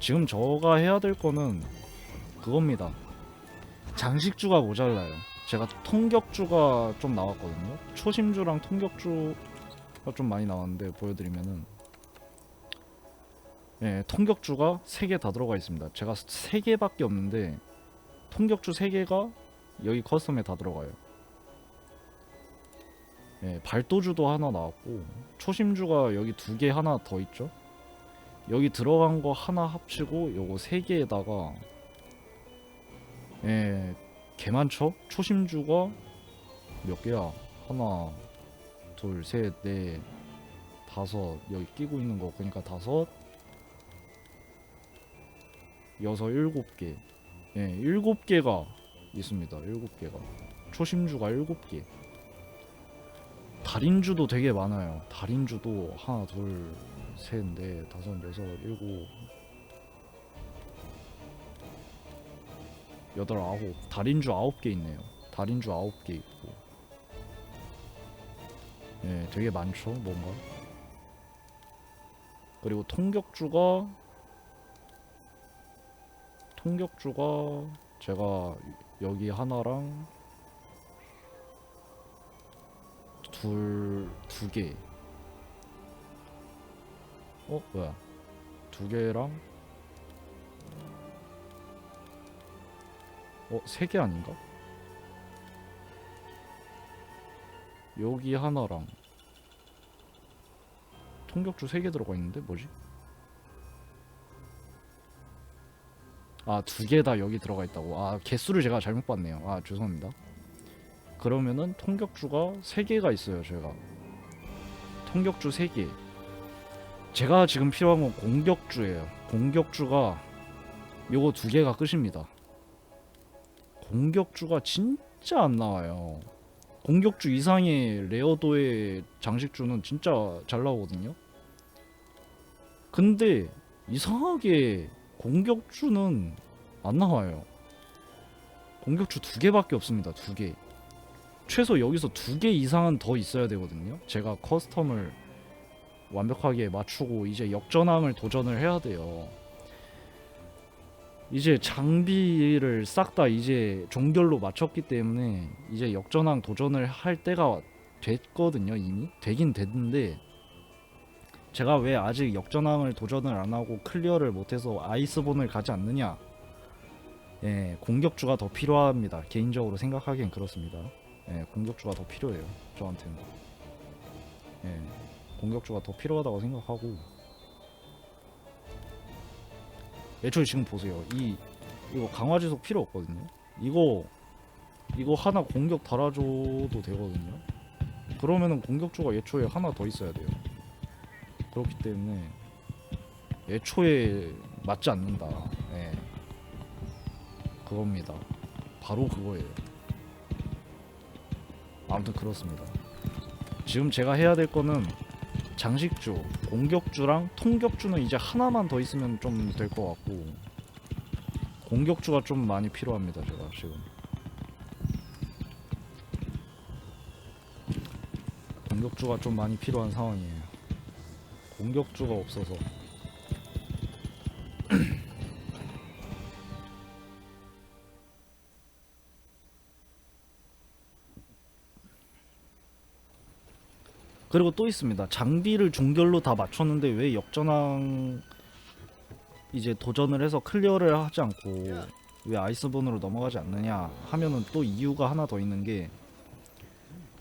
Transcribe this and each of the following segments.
지금 저가 해야 될 거는 그겁니다. 장식주가 모자라요. 제가 통격주가 좀 나왔거든요. 초심주랑 통격주가 좀 많이 나왔는데 보여드리면은 예, 통격주가 3개 다 들어가 있습니다. 제가 3개밖에 없는데 통격주 3개가 여기 커스텀에 다 들어가요. 예, 발도주도 하나 나왔고 초심주가 여기 두 개 하나 더 있죠. 여기 들어간 거 하나 합치고 요거 세 개에다가 예, 개 많죠? 초심주가 몇 개야? 하나, 둘, 셋, 넷, 다섯 여기 끼고 있는 거 그러니까 다섯, 여섯, 일곱 개. 예, 일곱 개가 있습니다. 일곱 개가 초심주가 일곱 개. 달인주도 되게 많아요. 달인주도 하나, 둘, 셋, 넷, 다섯, 여섯, 일곱, 여덟, 아홉. 달인주 아홉 개 있네요. 달인주 아홉 개 있고. 예, 되게 많죠, 뭔가. 그리고 통격주가 통격주가 제가 여기 하나랑 둘, 두 개. 어, 뭐야? 두 개랑 어, 세 개 아닌가? 여기 하나랑 통격주 세 개 들어가 있는데 뭐지? 아, 두 개 다 여기 들어가 있다고. 아, 개수를 제가 잘못 봤네요. 아, 죄송합니다. 그러면은 통격주가 세 개가 있어요, 제가. 통격주 세 개. 제가 지금 필요한 건 공격주예요. 공격주가 요거 두 개가 끝입니다. 공격주가 진짜 안 나와요. 공격주 이상의 레어도의 장식주는 진짜 잘 나오거든요. 근데 이상하게 공격주는 안 나와요. 공격주 두 개밖에 없습니다. 두 개. 최소 여기서 두 개 이상은 더 있어야 되거든요. 제가 커스텀을 완벽하게 맞추고 이제 역전왕을 도전을 해야 돼요. 이제 장비를 싹 다 이제 종결로 맞췄기 때문에 이제 역전왕 도전을 할 때가 됐거든요 이미. 되긴 됐는데 제가 왜 아직 역전왕을 도전을 안 하고 클리어를 못해서 아이스본을 가지 않느냐? 예 공격주가 더 필요합니다. 개인적으로 생각하기엔 그렇습니다. 예 공격주가 더 필요해요 저한테는. 예 공격주가 더 필요하다고 생각하고 애초에 지금 보세요. 이 이거 강화지속 필요 없거든요. 이거 이거 하나 공격 달아줘도 되거든요. 그러면은 공격주가 애초에 하나 더 있어야 돼요. 그렇기 때문에 애초에 맞지 않는다. 예. 그겁니다. 바로 그거예요. 아무튼 그렇습니다. 지금 제가 해야 될 거는 장식주, 공격주랑 통격주는 이제 하나만 더 있으면 좀 될 것 같고 공격주가 좀 많이 필요합니다 제가 지금. 공격주가 좀 많이 필요한 상황이에요. 공격주가 없어서 그리고 또 있습니다. 장비를 중결로 다 맞췄는데 왜 역전왕 이제 도전을 해서 클리어를 하지 않고 왜 아이스본으로 넘어가지 않느냐 하면은 또 이유가 하나 더 있는 게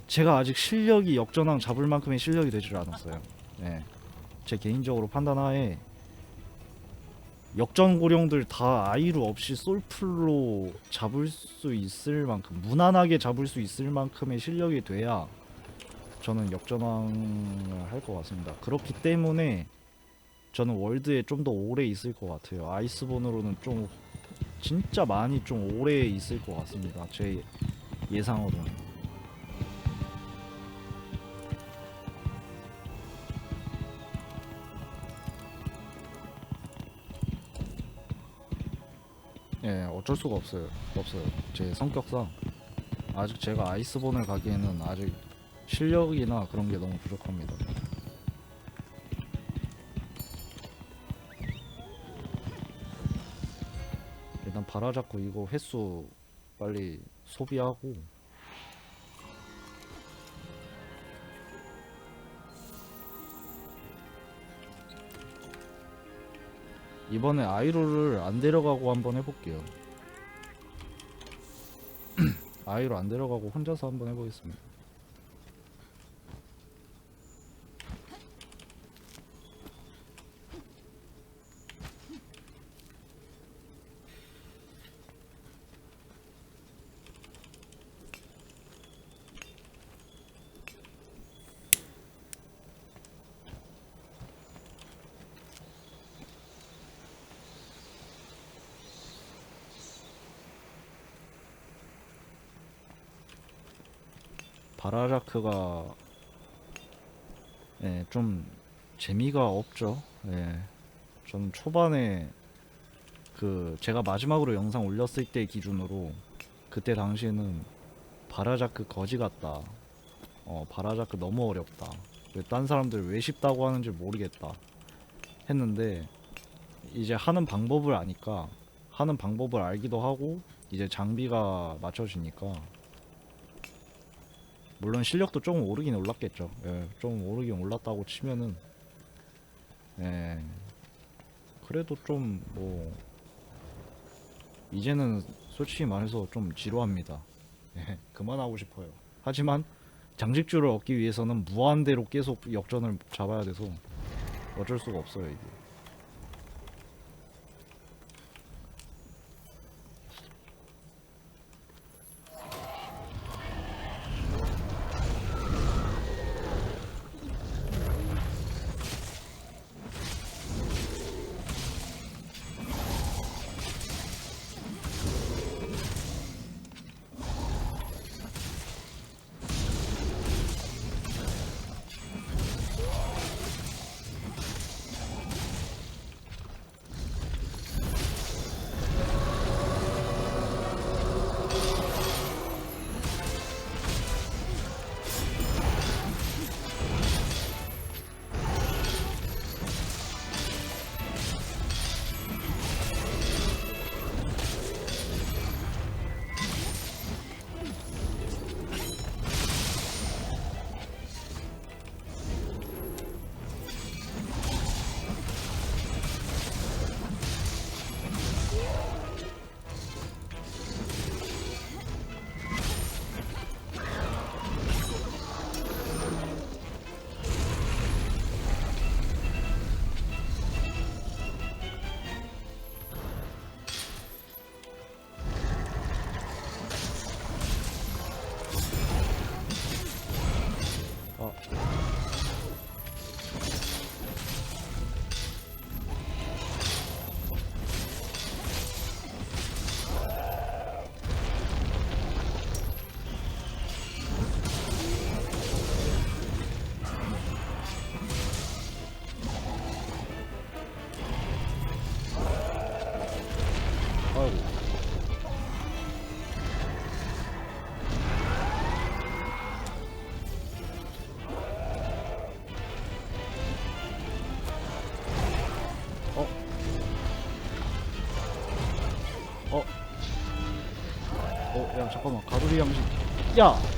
제가 아직 실력이 역전왕 잡을 만큼의 실력이 되질 않았어요. 네. 제 개인적으로 판단하에 역전 고령들 다 아이루 없이 솔플로 잡을 수 있을 만큼 무난하게 잡을 수 있을 만큼의 실력이 돼야 저는 역전왕을 할 것 같습니다. 그렇기 때문에 저는 월드에 좀 더 오래 있을 것 같아요. 아이스본으로는 좀 진짜 많이 좀 오래 있을 것 같습니다. 제 예상으로는. 예, 어쩔 수가 없어요. 없어요. 제 성격상 아직 제가 아이스본을 가기에는 아직 실력이나 그런 게 너무 부족합니다. 바라잡고 이거 횟수 빨리 소비하고 이번에 아이로를 안 데려가고 한번 해볼게요. 아이로 안 데려가고 혼자서 한번 해보겠습니다. 바라라크가 예, 좀 재미가 없죠. 예. 저는 초반에 그 제가 마지막으로 영상 올렸을 때 기준으로 그때 당시에는 바라자크 거지 같다. 어, 바라자크 너무 어렵다. 왜 딴 사람들 왜 쉽다고 하는지 모르겠다. 했는데 이제 하는 방법을 아니까 하는 방법을 알기도 하고 이제 장비가 맞춰지니까 물론 실력도 조금 오르긴 올랐겠죠. 예, 좀 오르긴 올랐다고 치면은 예, 그래도 좀 뭐 이제는 솔직히 말해서 좀 지루합니다. 예, 그만하고 싶어요. 하지만 장식주를 얻기 위해서는 무한대로 계속 역전을 잡아야 돼서 어쩔 수가 없어요 이게. 잠깐만. 가두리 양식. 야!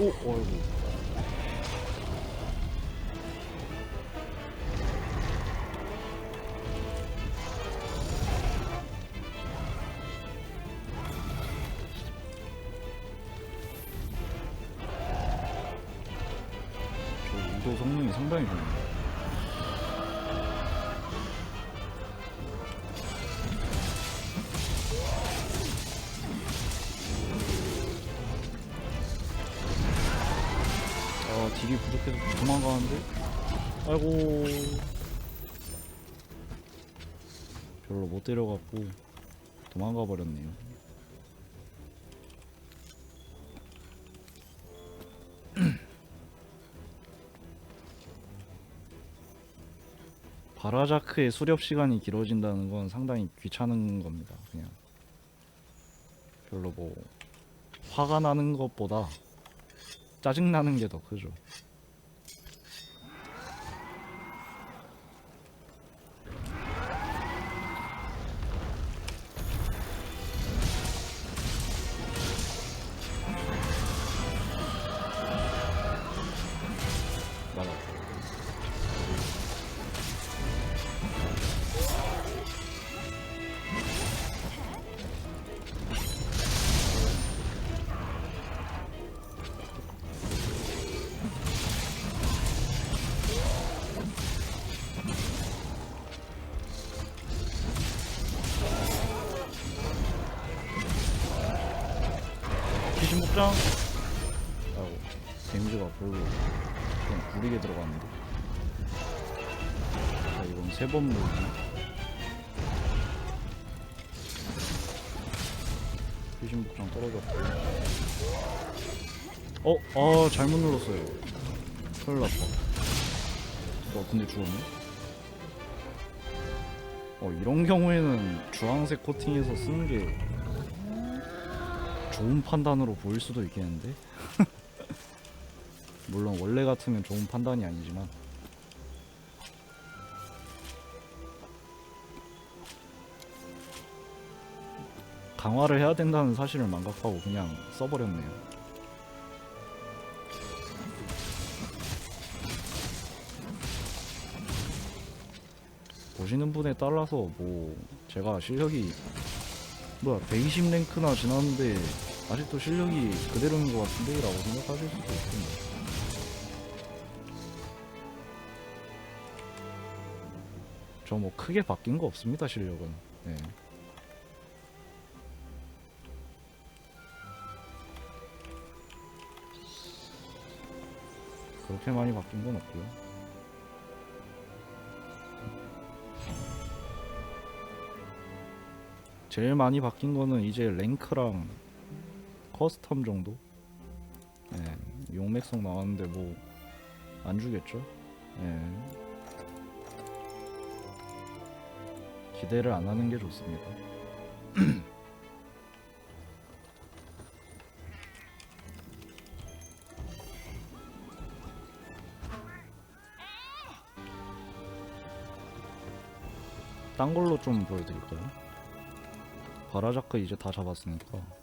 오, 어이구. 딜이 부족해서 도망가는데? 아이고. 별로 못 때려갖고 도망가 버렸네요. 바라자크의 수렵 시간이 길어진다는 건 상당히 귀찮은 겁니다 그냥. 별로 뭐 화가 나는 것보다 짜증 나는 게 더 크죠. 귀신 목장. 아이고 데미지가 별로 그냥 구리게 들어갔는데. 자 이건 세 번 물기. 귀신 목장 떨어졌고. 어, 아 잘못 눌렀어요. 큰일 났다. 어 근데 죽었네. 어 이런 경우에는 주황색 코팅해서 쓰는 게 좋은 판단으로 보일 수도 있겠는데? 물론 원래 같으면 좋은 판단이 아니지만. 강화를 해야 된다는 사실을 망각하고 그냥 써버렸네요. 보시는 분에 따라서 뭐 제가 실력이 뭐야 120 랭크나 지났는데 아직도 실력이 그대로인 것 같은데 라고 생각하실 수도 있습니다. 저 뭐 크게 바뀐 거 없습니다 실력은. 네. 그렇게 많이 바뀐 건 없고요. 제일 많이 바뀐 거는 이제 랭크랑 커스텀 정도? 예, 용맥성 나왔는데 뭐 안 주겠죠? 예. 기대를 안 하는 게 좋습니다. 딴 걸로 좀 보여드릴까요? 바라자크 이제 다 잡았으니까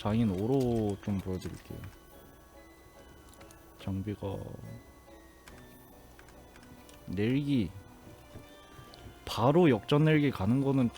장인 5로 좀 보여드릴게요. 장비가 넬기 바로 역전 넬기 가는 거는